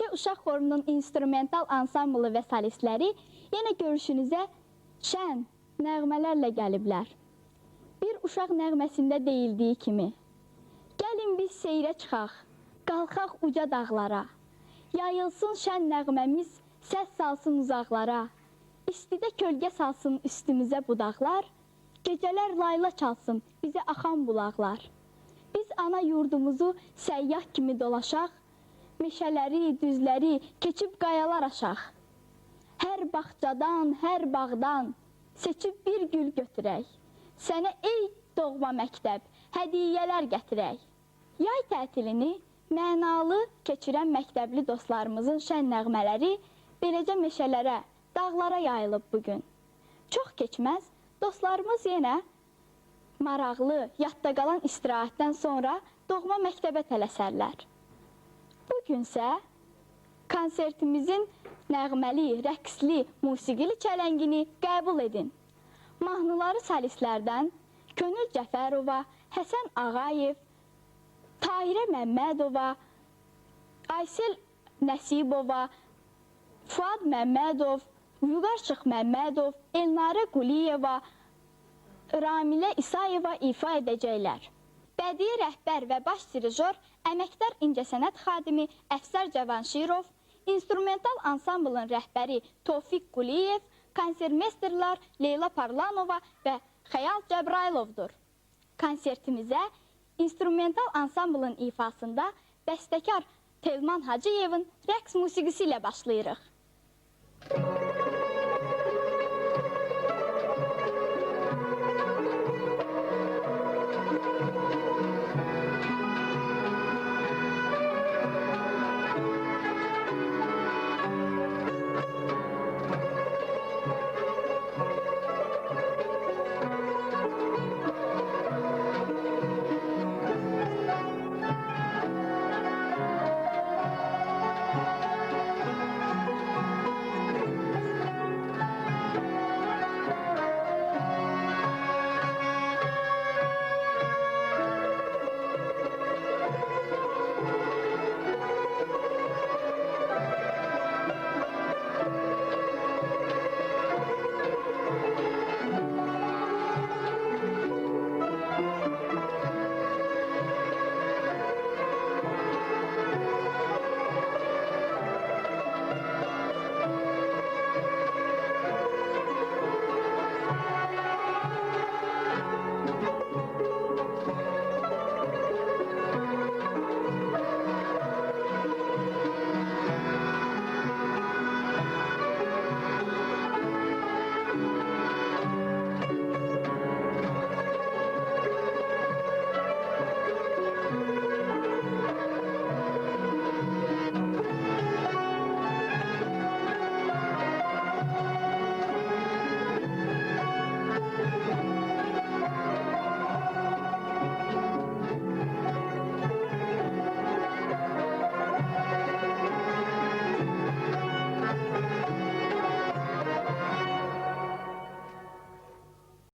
Meşə Uşaq Xorunun instrumental ansamblı və solistləri yenə görüşünüzə şən nəğmələrlə gəliblər. Bir uşaq nəğməsində deyildiyi kimi, gəlin biz seyrə çıxaq, qalxaq uca dağlara. Yayılsın şən nəğməmiz, səs salsın uzaqlara. İstidə kölgə salsın üstümüzə budaqlar. Gecələr layla çalsın bizə axan bulaqlar. Biz ana yurdumuzu səyyah kimi dolaşaq. Meşələri, düzləri keçib qayalar aşaq. Hər bağçadan, hər bağdan seçib bir gül götürək. Sənə ey doğma məktəb, hədiyyələr gətirək. Yay tətilini mənalı keçirən məktəbli dostlarımızın şən nəğmələri beləcə meşələrə, dağlara yayılıb bu gün. Çox keçməz, dostlarımız yenə maraqlı, yadda qalan istirahətdən sonra doğma məktəbə tələsərlər. Günsə konsertimizin nəğməli, rəqsli, musiqili çələngini qəbul edin. Mahnıları solistlərdən Könül Cəfərova, Həsən Ağayev, Tahirə Məmmədova, Aysel Nəsibova, Fuad Məmmədov, Vüqarçıq Məmmədov, Elnarə Quliyeva, Ramilə İsayeva ifa edəcəklər. Bədii rəhbər və baş dirijor əməkdar incəsənət xadimi Əfsər Cavanşirov, instrumental ansamblın rəhbəri Tofiq Quliyev, konsermesterlər Leyla Parlanova və Xəyal Cəbraylovdur. Konsertimizə instrumental ansamblın ifasında bəstəkar Telman Hacıyevin rəqs musiqisi ilə başlayırıq.